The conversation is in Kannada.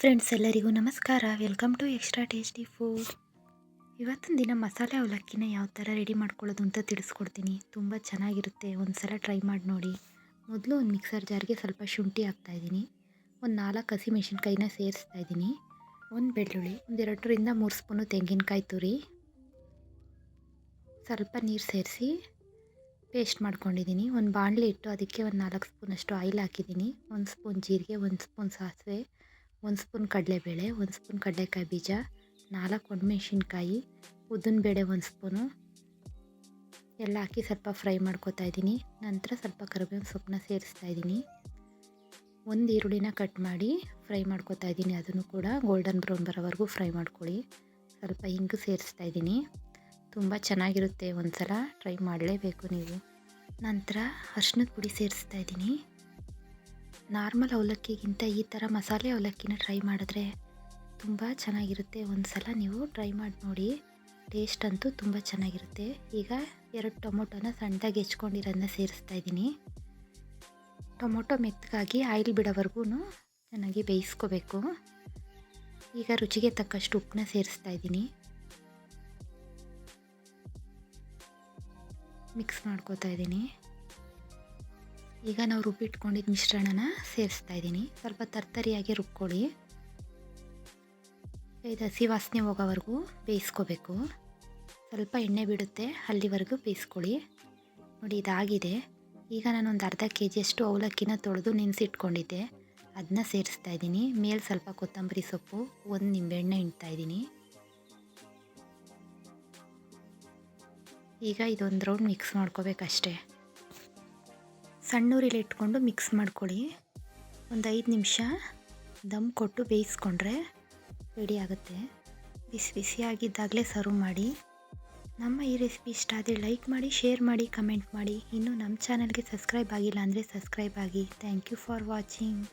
ಫ್ರೆಂಡ್ಸ್ ಎಲ್ಲರಿಗೂ ನಮಸ್ಕಾರ. Welcome to extra tasty food ಇವತ್ತಿನ ದಿನ ಮಸಾಲೆ ಅವಲಕ್ಕಿನ ಯಾವ ಥರ ರೆಡಿ ಮಾಡ್ಕೊಳ್ಳೋದು ಅಂತ ತಿಳಿಸ್ಕೊಡ್ತೀನಿ. ತುಂಬ ಚೆನ್ನಾಗಿರುತ್ತೆ. ಒಂದು ಸಲ ಟ್ರೈ ಮಾಡಿ ನೋಡಿ. ಮೊದಲು ಒಂದು ಮಿಕ್ಸರ್ ಜಾರ್ಗೆ ಸ್ವಲ್ಪ ಶುಂಠಿ ಹಾಕ್ತಾಯಿದ್ದೀನಿ ಒಂದು ನಾಲ್ಕು ಹಸಿ ಮೆಣಸಿನ್ಕಾಯಿನ ಸೇರಿಸ್ತಾ ಇದ್ದೀನಿ. ಒಂದು ಬೆಳ್ಳುಳ್ಳಿ, ಒಂದು ಎರಡರಿಂದ ಮೂರು ಸ್ಪೂನು ತೆಂಗಿನಕಾಯಿ ತುರಿ. ಸ್ವಲ್ಪ ನೀರು ಸೇರಿಸಿ ಪೇಸ್ಟ್ ಮಾಡ್ಕೊಂಡಿದ್ದೀನಿ. ಒಂದು ಬಾಣಲೆ ಇಟ್ಟು ಅದಕ್ಕೆ ಒಂದು ನಾಲ್ಕು ಸ್ಪೂನಷ್ಟು ಆಯಿಲ್ ಹಾಕಿದ್ದೀನಿ. ಒಂದು ಸ್ಪೂನ್ ಜೀರಿಗೆ, ಒಂದು ಸ್ಪೂನ್ ಸಾಸಿವೆ ಒಂದು ಸ್ಪೂನ್ ಕಡಲೆಬೇಳೆ, ಒಂದು ಸ್ಪೂನ್ ಕಡಲೆಕಾಯಿ ಬೀಜ, ನಾಲ್ಕು ಒಣಮೆಣ್ಸಿನ್ಕಾಯಿ ಉದ್ದಿನಬೇಳೆ ಒಂದು ಸ್ಪೂನು. ಎಲ್ಲ ಹಾಕಿ ಸ್ವಲ್ಪ ಫ್ರೈ ಮಾಡ್ಕೊತಾ ಇದ್ದೀನಿ. ನಂತರ ಸ್ವಲ್ಪ ಕರಿಬೇವಿನ ಸೊಪ್ಪನ್ನ ಸೇರಿಸ್ತಾ ಇದ್ದೀನಿ. ಒಂದು ಈರುಳ್ಳಿನ ಕಟ್ ಮಾಡಿ ಫ್ರೈ ಮಾಡ್ಕೊತಾ ಇದ್ದೀನಿ. ಅದನ್ನು ಕೂಡ ಗೋಲ್ಡನ್ ಬ್ರೌನ್ ಬರೋವರೆಗೂ ಫ್ರೈ ಮಾಡ್ಕೊಳ್ಳಿ. ಸ್ವಲ್ಪ ಹಿಂಗು ಸೇರಿಸ್ತಾ ಇದ್ದೀನಿ. ತುಂಬ ಚೆನ್ನಾಗಿರುತ್ತೆ ಒಂದು ಸಲ ಟ್ರೈ ಮಾಡಲೇಬೇಕು ನೀವು. ನಂತರ ಅರ್ಶಿನದ ಪುಡಿ ಸೇರಿಸ್ತಾ ಇದ್ದೀನಿ. ನಾರ್ಮಲ್ ಅವಲಕ್ಕಿಗಿಂತ ಈ ಥರ ಮಸಾಲೆ ಅವಲಕ್ಕಿನ ಟ್ರೈ ಮಾಡಿದ್ರೆ ತುಂಬ ಚೆನ್ನಾಗಿರುತ್ತೆ. ಒಂದು ಸಲ ನೀವು ಟ್ರೈ ಮಾಡಿ ನೋಡಿ, ಟೇಸ್ಟ್ ಅಂತೂ ತುಂಬ ಚೆನ್ನಾಗಿರುತ್ತೆ. ಈಗ ಎರಡು ಟೊಮೊಟೊನ ಸಣ್ಣದಾಗಿ ಹೆಚ್ಕೊಂಡಿರೋದನ್ನ ಸೇರಿಸ್ತಾ ಇದ್ದೀನಿ. ಟೊಮೊಟೊ ಮೆತ್ತಗಾಗಿ ಆಯಿಲ್ ಬಿಡೋವರೆಗೂ ಚೆನ್ನಾಗಿ ಬೇಯಿಸ್ಕೋಬೇಕು. ಈಗ ರುಚಿಗೆ ತಕ್ಕಷ್ಟು ಉಪ್ಪನ್ನ ಸೇರಿಸ್ತಾ ಇದ್ದೀನಿ. ಮಿಕ್ಸ್ ಮಾಡ್ಕೋತಾ ಇದ್ದೀನಿ. ಈಗ ನಾವು ರುಬ್ಬಿಟ್ಕೊಂಡಿದ್ದ ಮಿಶ್ರಣನ ಸೇರಿಸ್ತಾ ಇದ್ದೀನಿ. ಸ್ವಲ್ಪ ತರ್ತರಿಯಾಗಿ ರುಬ್ಕೊಳ್ಳಿ. ಇದು ಹಸಿ ವಾಸನೆ ಹೋಗೋವರೆಗೂ ಬೇಯಿಸ್ಕೋಬೇಕು. ಸ್ವಲ್ಪ ಎಣ್ಣೆ ಬಿಡುತ್ತೆ, ಅಲ್ಲಿವರೆಗೂ ಬೇಯಿಸ್ಕೊಳ್ಳಿ. ನೋಡಿ, ಇದಾಗಿದೆ. ಈಗ ನಾನು ಒಂದು ಅರ್ಧ ಕೆ ಜಿಯಷ್ಟು ಅವಲಕ್ಕಿನ ತೊಳೆದು ನೆನೆಸಿಟ್ಕೊಂಡಿದ್ದೆ. ಅದನ್ನ ಸೇರಿಸ್ತಾ ಇದ್ದೀನಿ. ಮೇಲೆ ಸ್ವಲ್ಪ ಕೊತ್ತಂಬರಿ ಸೊಪ್ಪು, ಒಂದು ನಿಂಬೆಹಣ್ಣೆ ಇಡ್ತಾ ಇದ್ದೀನಿ. ಈಗ ಇದೊಂದು ರೌಂಡ್ ಮಿಕ್ಸ್ ಮಾಡ್ಕೋಬೇಕಷ್ಟೇ. ಸಣ್ಣೂರಿಲಿ ಇಟ್ಕೊಂಡು ಮಿಕ್ಸ್ ಮಾಡ್ಕೊಳ್ಳಿ ಒಂದು ಐದು ನಿಮಿಷ ದಮ್ ಕೊಟ್ಟು ಬೇಯಿಸ್ಕೊಂಡ್ರೆ ರೆಡಿ ಆಗುತ್ತೆ. ಬಿಸಿ ಬಿಸಿಯಾಗಿದ್ದಾಗಲೇ ಸರ್ವ್ ಮಾಡಿ. ನಮ್ಮ ಈ ರೆಸಿಪಿ ಇಷ್ಟ ಆದರೆ ಲೈಕ್ ಮಾಡಿ, ಶೇರ್ ಮಾಡಿ, ಕಮೆಂಟ್ ಮಾಡಿ. ಇನ್ನೂ ನಮ್ಮ ಚಾನಲ್ಗೆ ಸಬ್ಸ್ಕ್ರೈಬ್ ಆಗಿಲ್ಲ ಅಂದರೆ ಸಬ್ಸ್ಕ್ರೈಬ್ ಆಗಿ. Thank you for watching.